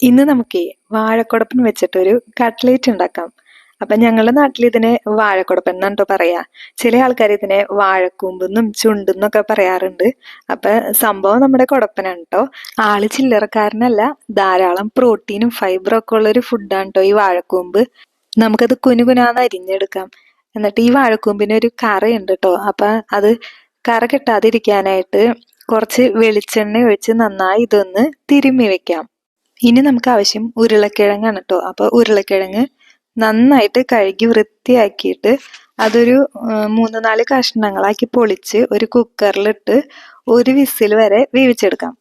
ഇന്ന് നമുക്ക് വാഴക്കുടപ്പൻ വെച്ചിട്ടൊരു കട്ട്ലേറ്റ് ഉണ്ടാക്കാം. അപ്പൊ ഞങ്ങളുടെ നാട്ടിൽ ഇതിനെ വാഴക്കുടപ്പൻ എന്നാണ് ട്ടോ പറയാ. ചില ആൾക്കാർ ഇതിനെ വാഴക്കൂമ്പെന്നും ചുണ്ടെന്നൊക്കെ പറയാറുണ്ട്. അപ്പൊ സംഭവം നമ്മുടെ കുടപ്പനാണ് കേട്ടോ ആൾ ചില്ലറക്കാരനല്ല ധാരാളം പ്രോട്ടീനും ഫൈബറും ഒക്കെ ഉള്ള ഒരു ഫുഡാണ് കേട്ടോ ഈ വാഴക്കൂമ്പ്. നമുക്കത് കുനുകുനാന്ന് അരിഞ്ഞെടുക്കാം. എന്നിട്ട് ഈ വാഴക്കൂമ്പിന് ഒരു കറയുണ്ട് കേട്ടോ അപ്പൊ അത് കറ കിട്ടാതിരിക്കാനായിട്ട് കുറച്ച് വെളിച്ചെണ്ണ ഒഴിച്ച് നന്നായി ഇതൊന്ന് തിരുമ്മി വെക്കാം. ഇനി നമുക്ക് ആവശ്യം ഉരുളക്കിഴങ്ങാണ് കേട്ടോ അപ്പോൾ ഉരുളക്കിഴങ്ങ് നന്നായിട്ട് കഴുകി വൃത്തിയാക്കിയിട്ട് അതൊരു മൂന്ന് നാല് കഷ്ണങ്ങളാക്കി പൊളിച്ച് ഒരു കുക്കറിലിട്ട് ഒരു വിസിൽ വരെ വേവിച്ചെടുക്കാം.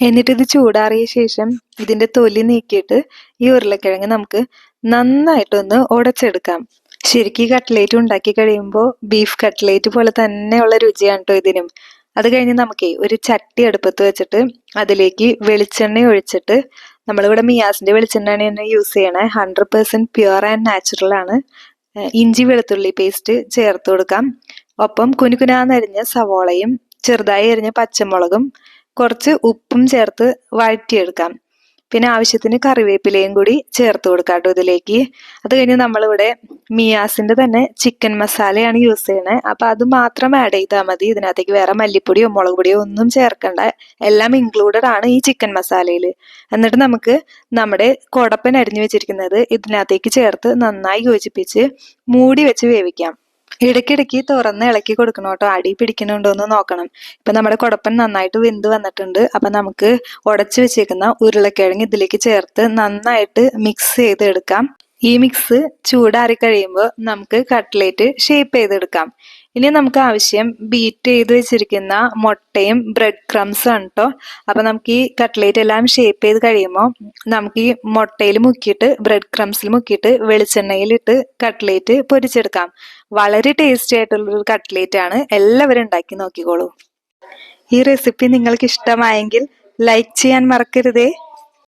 എന്നിട്ട് ഇത് ചൂടാറിയ ശേഷം ഇതിന്റെ തൊലി നീക്കിയിട്ട് ഈ ഉരുളക്കിഴങ്ങ് നമുക്ക് നന്നായിട്ടൊന്ന് ഉടച്ചെടുക്കാം. ശരിക്കും കട്ട്ലേറ്റ് ഉണ്ടാക്കി കഴിയുമ്പോൾ ബീഫ് കട്ട്ലേറ്റ് പോലെ തന്നെയുള്ള രുചിയാണ് കേട്ടോ ഇതിനും. അത് കഴിഞ്ഞ് നമുക്കേ ഒരു ചട്ടി അടുപ്പത്ത് വെച്ചിട്ട് അതിലേക്ക് വെളിച്ചെണ്ണ ഒഴിച്ചിട്ട് നമ്മളിവിടെ മിയാസിന്റെ വെളിച്ചെണ്ണയാണ് തന്നെ യൂസ് ചെയ്യണേ. Hundred percent pure and natural ആണ്. ഇഞ്ചി വെളുത്തുള്ളി പേസ്റ്റ് ചേർത്ത് കൊടുക്കാം. ഒപ്പം കുനുകുനാന്നരിഞ്ഞ സവോളയും ചെറുതായി അരിഞ്ഞ പച്ചമുളകും കുറച്ച് ഉപ്പും ചേർത്ത് വഴറ്റിയെടുക്കാം. പിന്നെ ആവശ്യത്തിന് കറിവേപ്പിലയും കൂടി ചേർത്ത് കൊടുക്കാം കേട്ടോ ഇതിലേക്ക്. അത് കഴിഞ്ഞ് നമ്മളിവിടെ മിയാസിന്റെ തന്നെ ചിക്കൻ മസാലയാണ് യൂസ് ചെയ്യണേ. അപ്പൊ അത് മാത്രം ആഡ് ചെയ്താൽ മതി. ഇതിനകത്തേക്ക് വേറെ മല്ലിപ്പൊടിയോ മുളക് പൊടിയോ ഒന്നും ചേർക്കണ്ട. എല്ലാം ഇൻക്ലൂഡഡ് ആണ് ഈ ചിക്കൻ മസാലയിൽ എന്നിട്ട് നമുക്ക് നമ്മുടെ കുടപ്പൻ അരിഞ്ഞു വെച്ചിരിക്കുന്നത് ഇതിനകത്തേക്ക് ചേർത്ത് നന്നായി യോജിപ്പിച്ച് മൂടി വെച്ച് വേവിക്കാം. ഇടയ്ക്കിടയ്ക്ക് തുറന്ന് ഇളക്കി കൊടുക്കണം കേട്ടോ. അടി പിടിക്കുന്നുണ്ടോ എന്ന് നോക്കണം. ഇപ്പൊ നമ്മുടെ കുടപ്പൻ നന്നായിട്ട് വെന്ത് വന്നിട്ടുണ്ട്. അപ്പൊ നമുക്ക് ഉടച്ചു വെച്ചേക്കുന്ന ഉരുളക്കിഴങ്ങ് ഇതിലേക്ക് ചേർത്ത് നന്നായിട്ട് മിക്സ് ചെയ്തെടുക്കാം. ഈ മിക്സ് ചൂടാറി കഴിയുമ്പോൾ നമുക്ക് കട്ട്ലേറ്റ് ഷേപ്പ് ചെയ്തെടുക്കാം. ഇനി നമുക്ക് ആവശ്യം ബീറ്റ് ചെയ്ത് വെച്ചിരിക്കുന്ന മുട്ടയും ബ്രെഡ് ക്രംസും ആണ് കേട്ടോ അപ്പൊ നമുക്ക് ഈ കട്ട്ലേറ്റ് എല്ലാം ഷേപ്പ് ചെയ്ത് കഴിയുമ്പോൾ നമുക്ക് ഈ മുട്ടയിൽ മുക്കിയിട്ട് ബ്രെഡ് ക്രംസിൽ മുക്കിയിട്ട് വെളിച്ചെണ്ണയിലിട്ട് കട്ട്ലേറ്റ് പൊരിച്ചെടുക്കാം. വളരെ ടേസ്റ്റി ആയിട്ടുള്ളൊരു കട്ട്ലേറ്റ് ആണ്. എല്ലാവരും ഉണ്ടാക്കി നോക്കിക്കോളൂ. ഈ റെസിപ്പി നിങ്ങൾക്ക് ഇഷ്ടമായെങ്കിൽ ലൈക്ക് ചെയ്യാൻ മറക്കരുതേ.